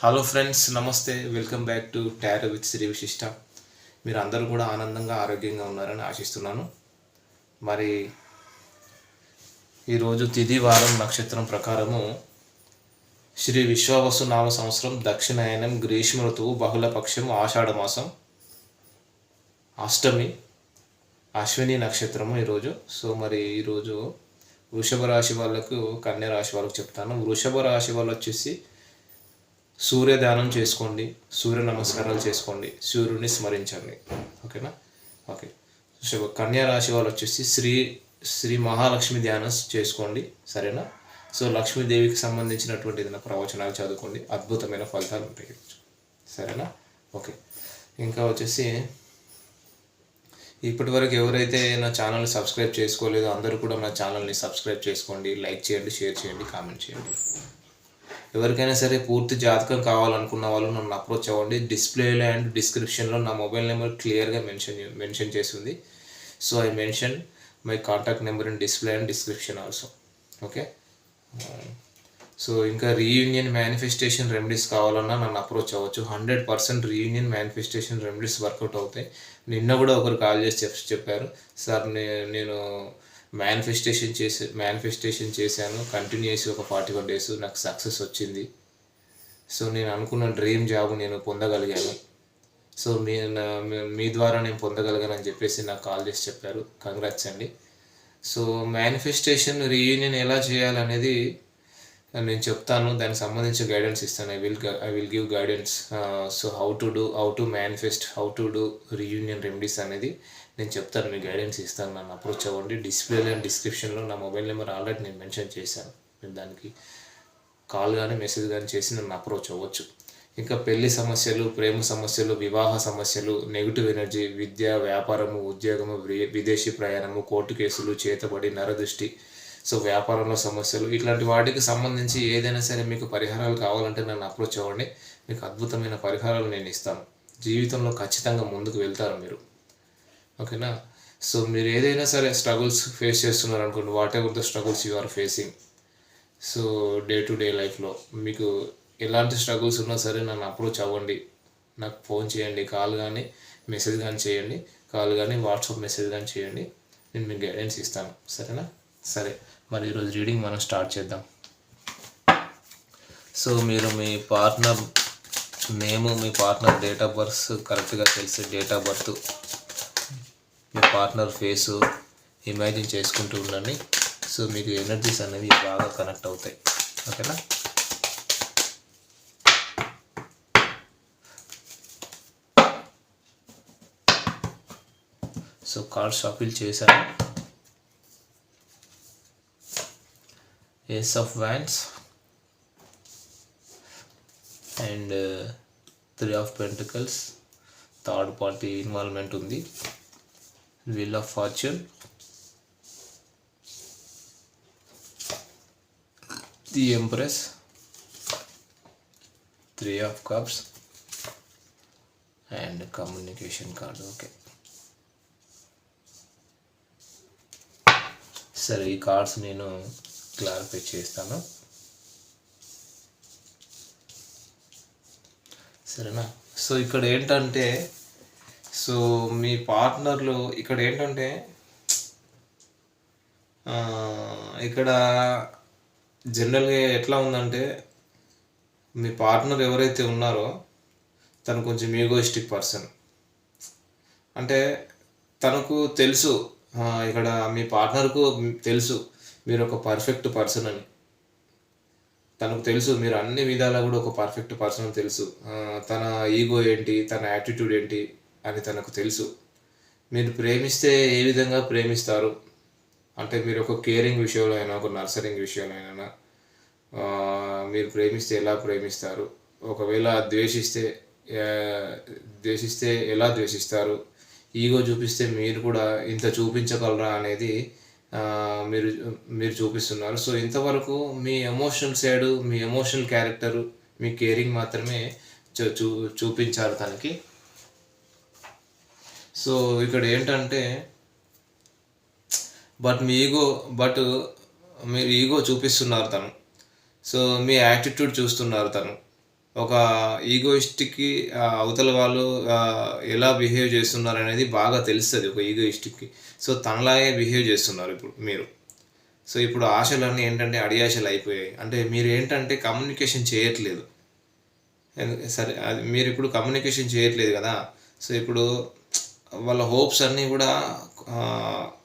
Hello friends నమస్తే. Welcome back to tarot with Sri Vishishta మీరు అందరూ కూడా ఆనందంగా ఆరోగ్యంగా ఉన్నారని ఆశిస్తున్నాను. మరి ఈరోజు తిది వారం నక్షత్రం ప్రకారము శ్రీ విశ్వావసు నామ సంవత్సరం దక్షిణాయనం గ్రీష్మ ఋతువు బహుళపక్షం ఆషాఢ మాసం అష్టమి అశ్విని నక్షత్రము ఈరోజు. సో మరి ఈరోజు వృషభ రాశి వాళ్ళకు కన్య రాశి వాళ్ళకు చెప్తాను. వృషభ రాశి వాళ్ళు వచ్చేసి సూర్యదానం చేసుకోండి సూర్య నమస్కారాలు చేసుకోండి సూర్యుడిని స్మరించండి. ఓకేనా? ఓకే. సో కన్యా రాశి వాళ్ళు వచ్చేసి శ్రీ శ్రీ మహాలక్ష్మి ధ్యానం చేసుకోండి. సరేనా? సో లక్ష్మీదేవికి సంబంధించినటువంటి ఏదైనా ప్రవచనాలు చదువుకోండి. అద్భుతమైన ఫలితాలు ఉంటాయి. సరేనా? ఓకే. ఇంకా వచ్చేసి ఇప్పటి వరకు ఎవరైతే నా ఛానల్ని సబ్స్క్రైబ్ చేసుకోలేదో అందరూ కూడా నా ఛానల్ని సబ్స్క్రైబ్ చేసుకోండి లైక్ చేయండి షేర్ చేయండి కామెంట్ చేయండి. ఎవరికైనా సరే పూర్తి జాతకం కావాలనుకున్న వాళ్ళు నన్ను అప్రోచ్ అవ్వండి. డిస్ప్లేలో అండ్ డిస్క్రిప్షన్లో నా మొబైల్ నెంబర్ క్లియర్గా మెన్షన్ మెన్షన్ చేసింది so I mention my contact number in display and description also okay so ఇంకా రీయూనియన్ మేనిఫెస్టేషన్ రెమెడీస్ కావాలన్నా నన్ను అప్రోచ్ అవ్వచ్చు. Hundred percent reunion manifestation remedies work out అవుతాయి. నిన్న కూడా ఒకరు కాల్ చేసి చెప్ చెప్పారు. సార్ నేను మేనిఫెస్టేషన్ చేసే మేనిఫెస్టేషన్ చేశాను. కంటిన్యూ చేసి ఒక ఫార్టీ వన్ డేస్ నాకు సక్సెస్ వచ్చింది. సో నేను అనుకున్న డ్రీమ్ జాబ్ నేను పొందగలిగాను. సో మీ నా- మీ- మీ ద్వారా నేను పొందగలిగానని చెప్పేసి నాకు కాల్ చేసి చెప్పారు. కంగ్రాట్స్ అండి. సో మేనిఫెస్టేషన్ రీయూనియన్ ఎలా చేయాలనేది నేను చెప్తాను దానికి సంబంధించి గైడెన్స్ ఇస్తాను. I will I will give guidance so how to do how to manifest how to do reunion remedies అనేది నేను చెప్తాను మీకు గైడెన్స్ ఇస్తాను. నన్ను అప్రోచ్ అవ్వండి. డిస్ప్లేలో అండ్ డిస్క్రిప్షన్లో నా మొబైల్ నెంబర్ ఆల్రెడీ నేను మెన్షన్ చేశాను. మీరు దానికి కాల్ కానీ మెసేజ్ కానీ చేసి నన్ను అప్రోచ్ అవ్వచ్చు. ఇంకా పెళ్ళి సమస్యలు ప్రేమ సమస్యలు వివాహ సమస్యలు నెగిటివ్ ఎనర్జీ విద్య వ్యాపారము ఉద్యోగము విదేశీ ప్రయాణము కోర్టు కేసులు చేతబడి నరదృష్టి సో వ్యాపారంలో సమస్యలు ఇట్లాంటి వాటికి సంబంధించి ఏదైనా సరే మీకు పరిహారాలు కావాలంటే నన్ను అప్రోచ్ అవ్వండి. మీకు అద్భుతమైన పరిహారాలు నేను ఇస్తాను. జీవితంలో ఖచ్చితంగా ముందుకు వెళ్తారు మీరు. ఓకేనా? సో మీరు ఏదైనా సరే స్ట్రగుల్స్ ఫేస్ చేస్తున్నారు అనుకోండి whatever the struggles you are facing so day to day లైఫ్లో మీకు ఎలాంటి స్ట్రగుల్స్ ఉన్నా సరే నన్ను అప్రోచ్ అవ్వండి. నాకు ఫోన్ చేయండి కాల్ కానీ మెసేజ్ కానీ చేయండి కాల్ కానీ వాట్సాప్ మెసేజ్ కానీ చేయండి. నేను మీకు గైడెన్స్ ఇస్తాను. సరేనా? సరే మరి ఈరోజు రీడింగ్ మనం స్టార్ట్ చేద్దాం. సో మీరు మీ పార్ట్నర్ నేము మీ పార్ట్నర్ డేట్ ఆఫ్ బర్త్ కరెక్ట్గా తెలిసి డేట్ ఆఫ్ బర్త్ మీ పార్ట్నర్ ఫేసు ఇమాజిన్ చేసుకుంటూ ఉండండి. సో మీకు ఎనర్జీస్ అనేవి బాగా కనెక్ట్ అవుతాయి. ఓకేనా? సో కార్డ్ షాఫిల్ చేశాను. Ace of wands and three of pentacles third party involvement ఉంది. Wheel of fortune the empress three of cups and communication card okay సరే ఈ కార్డ్స్ నేను క్లారిఫై చేస్తాను. సరేనా? సో ఇక్కడ ఏంటంటే సో మీ పార్ట్నర్లు ఇక్కడ ఏంటంటే ఇక్కడ జనరల్గా ఎట్లా ఉందంటే మీ పార్ట్నర్ ఎవరైతే ఉన్నారో తను కొంచెం ఈగోయిస్టిక్ పర్సన్. అంటే తనకు తెలుసు ఇక్కడ మీ పార్ట్నర్కు తెలుసు మీరు ఒక పర్ఫెక్ట్ పర్సన్ అని. తనకు తెలుసు మీరు అన్ని విధాలా కూడా ఒక పర్ఫెక్ట్ పర్సన్ అని తెలుసు. తన ఈగో ఏంటి తన యాటిట్యూడ్ ఏంటి అని తనకు తెలుసు. మీరు ప్రేమిస్తే ఏ విధంగా ప్రేమిస్తారు? అంటే మీరు ఒక కేరింగ్ విషయంలో అయినా ఒక నర్సరింగ్ విషయంలో అయినా మీరు ప్రేమిస్తే ఎలా ప్రేమిస్తారు? ఒకవేళ ద్వేషిస్తే ద్వేషిస్తే ఎలా ద్వేషిస్తారు? ఈగో చూపిస్తే మీరు కూడా ఇంత చూపించగలరా అనేది మీరు మీరు చూపిస్తున్నారు. సో ఇంతవరకు మీ ఎమోషనల్ సైడ్ మీ ఎమోషనల్ క్యారెక్టర్ మీ కేరింగ్ మాత్రమే చూ చూ చూపించారు తనకి. సో ఇక్కడ ఏంటంటే బట్ మీ ఈగో బట్ మీరు ఈగో చూపిస్తున్నారు తను. సో మీ యాటిట్యూడ్ చూస్తున్నారు తను. ఒక ఈగోయిస్టిక్కి అవతల వాళ్ళు ఎలా బిహేవ్ చేస్తున్నారు అనేది బాగా తెలుస్తుంది ఒక ఈగోయిస్టిక్కి సో తనలాగే బిహేవ్ చేస్తున్నారు ఇప్పుడు మీరు. సో ఇప్పుడు ఆశలన్నీ ఏంటంటే అడియాశలు అయిపోయాయి. అంటే మీరు ఏంటంటే కమ్యూనికేషన్ చేయట్లేదు. సరే అది మీరు ఇప్పుడు కమ్యూనికేషన్ చేయట్లేదు కదా. సో ఇప్పుడు వాళ్ళ హోప్స్ అన్నీ కూడా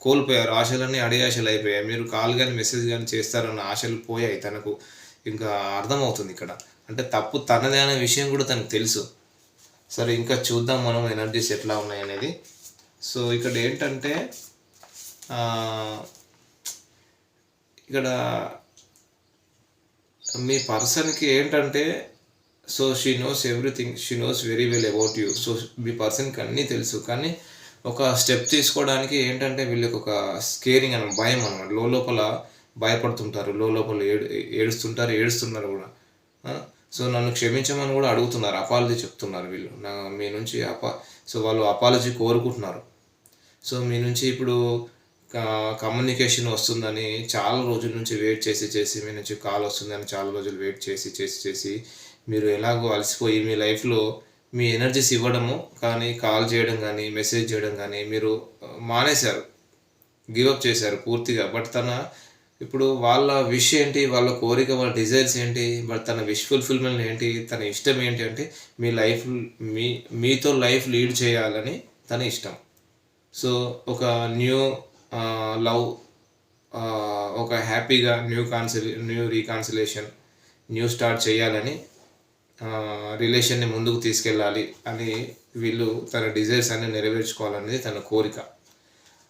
కోల్పోయారు. ఆశలన్నీ అడియాశలు అయిపోయాయి. మీరు కాల్ కానీ మెసేజ్ కానీ చేస్తారన్న ఆశలు పోయాయి తనకు. ఇంకా అర్థమవుతుంది ఇక్కడ. అంటే తప్పు తనదే అనే విషయం కూడా తనకు తెలుసు. సరే ఇంకా చూద్దాం మనం ఎనర్జీస్ ఎట్లా ఉన్నాయి అనేది. సో ఇక్కడ ఏంటంటే ఇక్కడ మీ పర్సన్కి ఏంటంటే so she knows everything she knows very well about you so మీ పర్సన్కి అన్నీ తెలుసు. కానీ ఒక స్టెప్ తీసుకోవడానికి ఏంటంటే వీళ్ళకి ఒక స్కేరింగ్ అన్న భయం అనమాట లోపల భయపడుతుంటారు. లోపల ఏడు ఏడుస్తుంటారు ఏడుస్తున్నారు కూడా. సో నన్ను క్షమించమని కూడా అడుగుతున్నారు. అపాలజీ చెప్తున్నారు వీళ్ళు. నా మీ నుంచి అపా సో వాళ్ళు అపాలజీ కోరుకుంటున్నారు. సో మీ నుంచి ఇప్పుడు కమ్యూనికేషన్ వస్తుందని చాలా రోజుల నుంచి వెయిట్ చేసి చేసి మీ నుంచి కాల్ వస్తుందని చాలా రోజులు వెయిట్ చేసి చేసి చేసి మీరు ఎలాగో అలసిపోయి మీ లైఫ్లో మీ ఎనర్జీస్ ఇవ్వడము కానీ కాల్ చేయడం కానీ మెసేజ్ చేయడం కానీ మీరు మానేశారు. గివప్ చేశారు పూర్తిగా. బట్ తన ఇప్పుడు వాళ్ళ విష్ ఏంటి? వాళ్ళ కోరిక వాళ్ళ డిజైర్స్ ఏంటి? బట్ తన విష్ ఫుల్ఫిల్మెంట్ ఏంటి? తన ఇష్టం ఏంటి అంటే మీ లైఫ్ మీ మీతో లైఫ్ లీడ్ చేయాలని తన ఇష్టం. సో ఒక న్యూ లవ్ ఒక హ్యాపీగా new cancel new reconciliation new start చేయాలని రిలేషన్ని ముందుకు తీసుకెళ్ళాలి అని వీళ్ళు తన డిజైర్స్ అన్ని నెరవేర్చుకోవాలనేది తన కోరిక.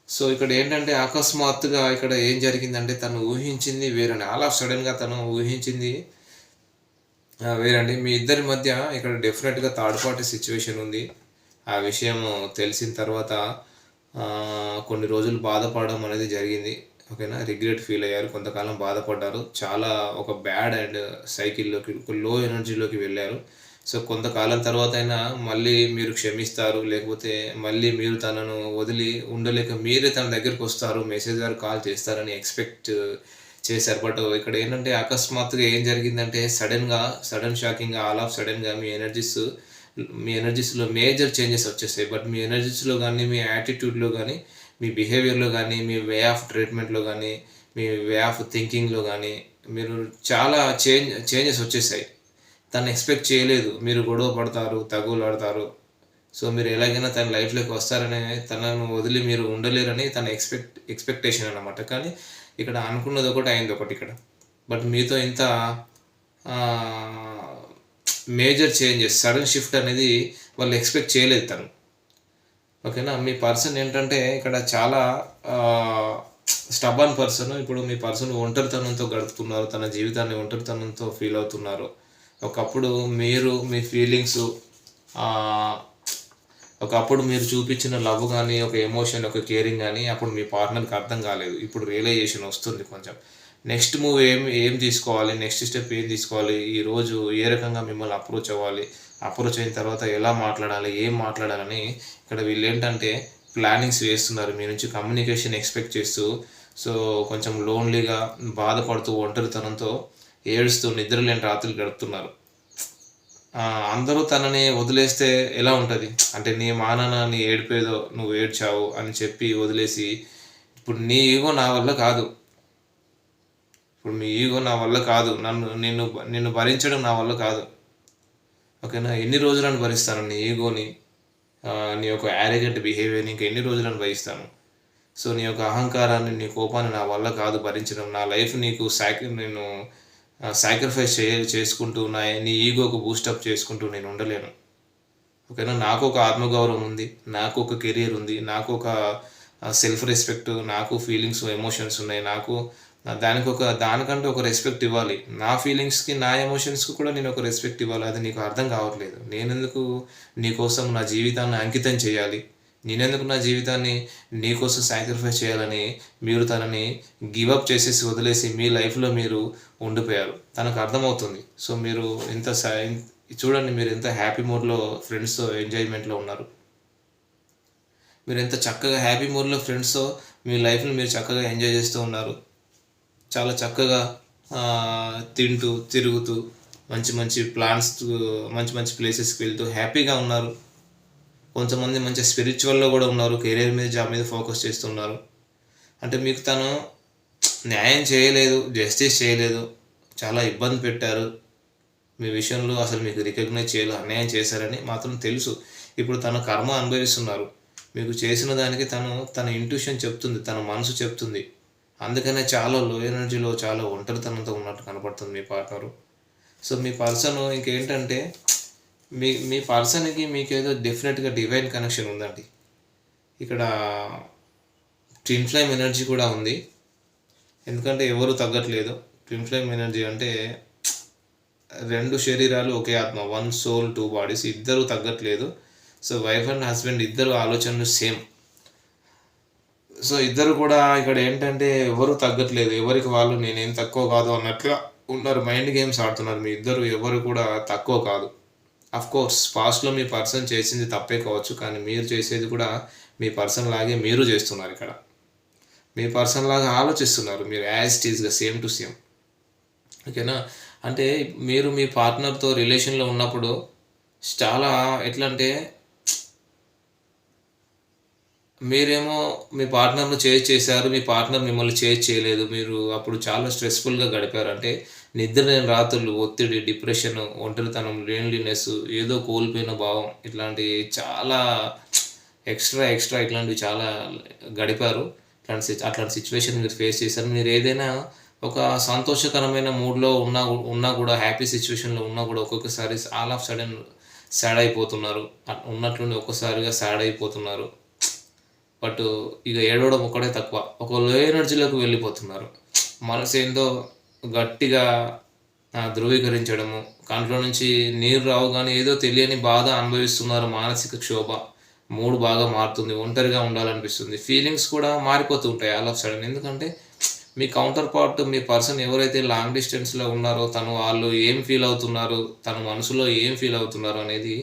సో ఇక్కడ ఏంటంటే అకస్మాత్తుగా ఇక్కడ ఏం జరిగిందంటే తను ఊహించింది వేరే ఆల్ సడన్గా తను ఊహించింది వేరండి. మీ ఇద్దరి మధ్య ఇక్కడ డెఫినెట్గా థర్డ్ పార్టీ సిచ్యువేషన్ ఉంది. ఆ విషయం తెలిసిన తర్వాత కొన్ని రోజులు బాధపడడం అనేది జరిగింది. ఓకేనా? రిగ్రెట్ ఫీల్ అయ్యారు. కొంతకాలం బాధపడ్డారు. చాలా ఒక బ్యాడ్ అండ్ సైకిల్లోకి లో ఎనర్జీలోకి వెళ్ళారు. సో కొంతకాలం తర్వాత అయినా మళ్ళీ మీరు క్షమిస్తారు లేకపోతే మళ్ళీ మీరు తనను వదిలి ఉండలేక మీరే తన దగ్గరికి వస్తారు మెసేజ్ గారు కాల్ చేస్తారని ఎక్స్పెక్ట్ చేశారు. బట్ ఇక్కడ ఏంటంటే అకస్మాత్తుగా ఏం జరిగిందంటే సడన్గా సడన్ షాకింగ్గా ఆల్ ఆఫ్ సడన్గా మీ ఎనర్జీస్ మీ ఎనర్జీస్లో మేజర్ చేంజెస్ వచ్చేస్తాయి. బట్ మీ ఎనర్జీస్లో కానీ మీ యాటిట్యూడ్లో కానీ మీ బిహేవియర్లో కానీ మీ వే ఆఫ్ ట్రీట్మెంట్లో కానీ మీ వే ఆఫ్ థింకింగ్లో కానీ మీరు చాలా చేంజ్ చేంజెస్ వచ్చేసాయి. తను ఎక్స్పెక్ట్ చేయలేదు. మీరు గొడవ పడతారు తగులాడతారు. సో మీరు ఎలాగైనా తన లైఫ్లోకి వస్తారనే తనను వదిలి మీరు ఉండలేరని తన ఎక్స్పెక్ట్ ఎక్స్పెక్టేషన్ అనమాట కానీ ఇక్కడ అనుకున్నది ఒకటి అయింది ఒకటి ఇక్కడ. బట్ మీతో ఇంత మేజర్ చేంజెస్ సడన్ షిఫ్ట్ అనేది వాళ్ళు ఎక్స్పెక్ట్ చేయలేదు తను. ఓకేనా? మీ పర్సన్ ఏంటంటే ఇక్కడ చాలా స్టబన్ పర్సన్. ఇప్పుడు మీ పర్సన్ ఒంటరితనంతో గడుపుతున్నారు తన జీవితాన్ని ఒంటరితనంతో ఫీల్ అవుతున్నారు. ఒకప్పుడు మీరు మీ ఫీలింగ్స్ ఒకప్పుడు మీరు చూపించిన లవ్ కానీ ఒక ఎమోషన్ ఒక కేరింగ్ కానీ అప్పుడు మీ పార్ట్నర్కి అర్థం కాలేదు. ఇప్పుడు రియలైజేషన్ వస్తుంది కొంచెం. నెక్స్ట్ మూవ్ ఏం ఏం తీసుకోవాలి? నెక్స్ట్ స్టెప్ ఏం తీసుకోవాలి? ఈరోజు ఏ రకంగా మిమ్మల్ని అప్రోచ్ అవ్వాలి? అప్రోచ్ అయిన తర్వాత ఎలా మాట్లాడాలి? ఏం మాట్లాడాలని ఇక్కడ వీళ్ళు ఏంటంటే ప్లానింగ్స్ వేస్తున్నారు. మీ నుంచి కమ్యూనికేషన్ ఎక్స్పెక్ట్ చేస్తూ సో కొంచెం లోన్లీగా బాధపడుతూ ఒంటరితనంతో ఏడుస్తూ నిద్రలేని రాత్రులు గడుపుతున్నారు. అందరూ తనని వదిలేస్తే ఎలా ఉంటుంది? అంటే నీ మానాన నీ ఏడిపేదో నువ్వు ఏడ్చావు అని చెప్పి వదిలేసి ఇప్పుడు నీ ఈగో నా వల్ల కాదు. ఇప్పుడు నీ ఈగో నా వల్ల కాదు. నన్ను నిన్ను నిన్ను భరించడం నా వల్ల కాదు. ఓకేనా? ఎన్ని రోజులను భరిస్తాను నీ ఈగోని? నీ యొక్క యారిగెంట్ బిహేవియర్ని ఇంకా ఎన్ని రోజులను భరిస్తాను సో నీ యొక్క అహంకారాన్ని నీ కోపాన్ని నా వల్ల కాదు భరించడం నా లైఫ్ నీకు సాక్రి నేను సాక్రిఫైస్ చే చేసుకుంటూ ఉన్నాయి నీ ఈగోకు బూస్టప్ చేసుకుంటూ నేను ఉండలేను. ఓకేనా? నాకు ఒక ఆత్మగౌరవం ఉంది నాకు ఒక కెరియర్ ఉంది నాకు ఒక సెల్ఫ్ రెస్పెక్ట్ నాకు ఫీలింగ్స్ ఎమోషన్స్ ఉన్నాయి. నాకు దానికి ఒక దానికంటే ఒక రెస్పెక్ట్ ఇవ్వాలి. నా ఫీలింగ్స్కి నా ఎమోషన్స్కి కూడా నేను ఒక రెస్పెక్ట్ ఇవ్వాలి. అది నీకు అర్థం కావట్లేదు. నేనెందుకు నీకోసం నా జీవితాన్ని అంకితం చేయాలి? నేనెందుకు నా జీవితాన్ని నీకోసం సాక్రిఫైస్ చేయాలని మీరు తనని గివప్ చేసేసి వదిలేసి మీ లైఫ్లో మీరు ఉండిపోయారు. తనకు అర్థమవుతుంది. సో మీరు ఇంత చూడండి మీరు ఎంత హ్యాపీ మూడ్లో ఫ్రెండ్స్తో ఎంజాయ్మెంట్లో ఉన్నారు. మీరు ఎంత చక్కగా హ్యాపీ మూడ్లో ఫ్రెండ్స్తో మీ లైఫ్ని మీరు చక్కగా ఎంజాయ్ చేస్తూ ఉన్నారు. చాలా చక్కగా తింటూ తిరుగుతూ మంచి మంచి ప్లాన్స్ మంచి మంచి ప్లేసెస్కి వెళ్తూ హ్యాపీగా ఉన్నారు. కొంతమంది మంచి స్పిరిచువల్లో కూడా ఉన్నారు కెరీర్ మీద జాబ్ మీద ఫోకస్ చేస్తున్నారు. అంటే మీకు తను న్యాయం చేయలేదు జస్టిస్ చేయలేదు చాలా ఇబ్బంది పెట్టారు. మీ విషయంలో అసలు మీకు రికగ్నైజ్ చేయలేదు అన్యాయం చేశారని మాత్రం తెలుసు. ఇప్పుడు తన కర్మ అనుభవిస్తున్నారు. మీకు చేసిన దానికి తను తన ఇంట్యూషన్ చెప్తుంది తన మనసు చెప్తుంది. అందుకనే చాలా లో ఎనర్జీలో చాలా ఒంటరితనంతో ఉన్నట్టు కనపడుతుంది మీ పార్ట్నరు సో మీ పర్సన్ ఇంకేంటంటే మీ మీ పర్సన్కి మీకు ఏదో డెఫినెట్గా డివైన్ కనెక్షన్ ఉందండి. ఇక్కడ ట్విన్ ఫ్లేమ్ ఎనర్జీ కూడా ఉంది. ఎందుకంటే ఎవరు తగ్గట్లేదు. ట్విన్ ఫ్లేమ్ ఎనర్జీ అంటే రెండు శరీరాలు ఒకే ఆత్మ వన్ సోల్ టూ బాడీస్ ఇద్దరు తగ్గట్లేదు. సో వైఫ్ అండ్ హస్బెండ్ ఇద్దరు ఆలోచనలు సేమ్ సో ఇద్దరు కూడా ఇక్కడ ఏంటంటే ఎవరు తగ్గట్లేదు. ఎవరికి వాళ్ళు నేనేం తక్కువ కాదు అన్నట్లుగా ఉన్నారు. మైండ్ గేమ్స్ ఆడుతున్నారు. మీ ఇద్దరు ఎవరు కూడా తక్కువ కాదు. కోర్స్ పాస్ట్లో మీ పర్సన్ చేసింది తప్పే కావచ్చు కానీ మీరు చేసేది కూడా మీ పర్సన్ లాగే మీరు చేస్తున్నారు ఇక్కడ. మీ పర్సన్ లాగా ఆలోచిస్తున్నారు మీరు యాజ్ ఇట్ టీజ్గా సేమ్ టు సేమ్ ఓకేనా అంటే మీరు మీ పార్ట్నర్తో రిలేషన్లో ఉన్నప్పుడు చాలా ఎట్లా అంటే మీరేమో మీ పార్ట్నర్ను చేజ్ చేశారు మీ పార్ట్నర్ మిమ్మల్ని చేజ్ చేయలేదు మీరు అప్పుడు చాలా స్ట్రెస్ఫుల్గా గడిపారు. అంటే నిద్ర లేని రాత్రులు ఒత్తిడి డిప్రెషన్ ఒంటరితనం లేన్లీనెస్ ఏదో కోల్పోయిన భావం ఇట్లాంటి చాలా ఎక్స్ట్రా ఎక్స్ట్రా ఇట్లాంటివి చాలా గడిపారు. ఇట్లాంటి అట్లాంటి సిచ్యువేషన్ మీరు ఫేస్ చేశారు. మీరు ఏదైనా ఒక సంతోషకరమైన మూడ్లో ఉన్నా ఉన్నా కూడా హ్యాపీ సిచ్యువేషన్లో ఉన్నా కూడా ఒక్కొక్కసారి ఆల్ ఆఫ్ సడన్ సాడ్ అయిపోతున్నారు. అట్- ఉన్నట్లుండి ఒక్కసారిగా సాడ్ అయిపోతున్నారు. బట్ ఇక ఏడవడం ఒక్కడే తక్కువ. ఒక లో ఎనర్జీలోకి వెళ్ళిపోతున్నారు. మనసు ఏందో గట్టిగా ధృవీకరించడము కంట్లో నుంచి నీరు రావు కానీ ఏదో తెలియని బాధ అనుభవిస్తున్నారు మానసిక క్షోభ. మూడు బాగా మారుతుంది ఒంటరిగా ఉండాలనిపిస్తుంది. ఫీలింగ్స్ కూడా మారిపోతూ ఉంటాయి ఆల్ ఆఫ్ సడన్ ఎందుకంటే మీ కౌంటర్ పార్ట్ మీ పర్సన్ ఎవరైతే లాంగ్ డిస్టెన్స్లో ఉన్నారో తను వాళ్ళు ఏం ఫీల్ అవుతున్నారు తన మనసులో ఏం ఫీల్ అవుతున్నారు అనేది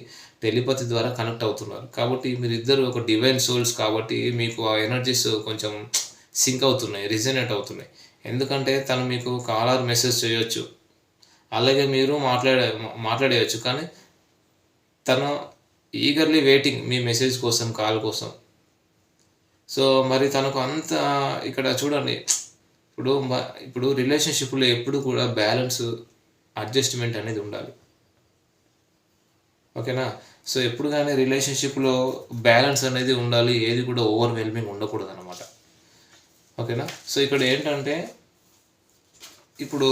టెలిపతి ద్వారా కనెక్ట్ అవుతున్నారు. కాబట్టి మీరిద్దరు ఒక డివైన్ సోల్స్ కాబట్టి మీకు ఆ ఎనర్జీస్ కొంచెం సింక్ అవుతున్నాయి రిజనేట్ అవుతున్నాయి. ఎందుకంటే తను మీకు కాలర్ మెసేజ్ చేయొచ్చు. అలాగే మీరు మాట్లాడే మాట్లాడేయచ్చు. కానీ తను ఈగర్లీ వెయిటింగ్ మీ మెసేజ్ కోసం కాల్ కోసం. సో మరి తనకు అంత ఇక్కడ చూడండి. ఇప్పుడు మ- ఇప్పుడు రిలేషన్షిప్లో ఎప్పుడు కూడా బ్యాలెన్స్ అడ్జస్ట్మెంట్ అనేది ఉండాలి. ఓకేనా? సో ఎప్పుడు కానీ రిలేషన్షిప్లో బ్యాలెన్స్ అనేది ఉండాలి ఏది కూడా ఓవర్వెల్మింగ్ ఉండకూడదు అనమాట ఓకేనా? సో ఇక్కడ ఏంటంటే ఇప్పుడు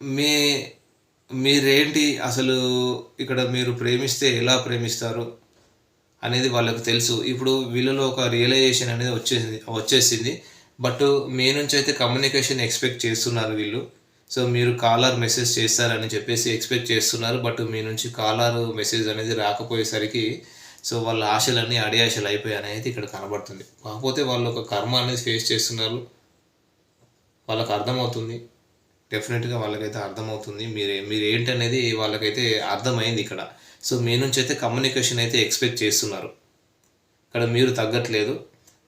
మీ మీరేంటి అసలు ఇక్కడ మీరు ప్రేమిస్తే ఎలా ప్రేమిస్తారు అనేది వాళ్ళకు తెలుసు. ఇప్పుడు వీళ్ళలో ఒక రియలైజేషన్ అనేది వచ్చేసింది వచ్చేసింది. బట్ మీ నుంచి అయితే కమ్యూనికేషన్ ఎక్స్పెక్ట్ చేస్తున్నారు వీళ్ళు. సో మీరు కాలర్ మెసేజ్ చేస్తారని చెప్పేసి ఎక్స్పెక్ట్ చేస్తున్నారు బట్ మీ నుంచి కాలర్ మెసేజ్ అనేది రాకపోయేసరికి సో వాళ్ళ ఆశలన్నీ అడియాశలు అయిపోయాయి అనేది ఇక్కడ కనబడుతుంది. కాకపోతే వాళ్ళు ఒక కర్మ అనేది ఫేస్ చేస్తున్నారు. వాళ్ళకి అర్థమవుతుంది. డెఫినెట్గా వాళ్ళకైతే అర్థమవుతుంది. మీరు మీరు ఏంటనేది వాళ్ళకైతే అర్థమైంది ఇక్కడ. సో మీ నుంచి అయితే కమ్యూనికేషన్ అయితే ఎక్స్పెక్ట్ చేస్తున్నారు. ఇక్కడ మీరు తగ్గట్లేదు.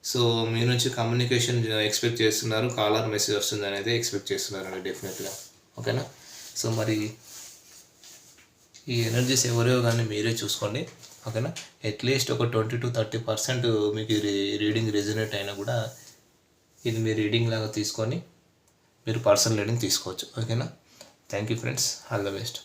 సో మీ నుంచి కమ్యూనికేషన్ ఎక్స్పెక్ట్ uh, చేస్తున్నారు. కాలర్ మెసేజ్ వస్తుంది అనేది ఎక్స్పెక్ట్ చేస్తున్నారు అండి డెఫినెట్గా ఓకేనా సో మరి ఈ ఎనర్జీస్ ఎవరో కానీ మీరే చూసుకోండి. ఓకేనా అట్లీస్ట్ ఒక ట్వంటీ టు థర్టీ పర్సెంట్ మీకు రీడింగ్ రెజినేట్ అయినా కూడా ఇది మీ రీడింగ్ లాగా తీసుకొని మీరు పర్సనల్ రీడింగ్ తీసుకోవచ్చు. ఓకేనా thank you friends all the best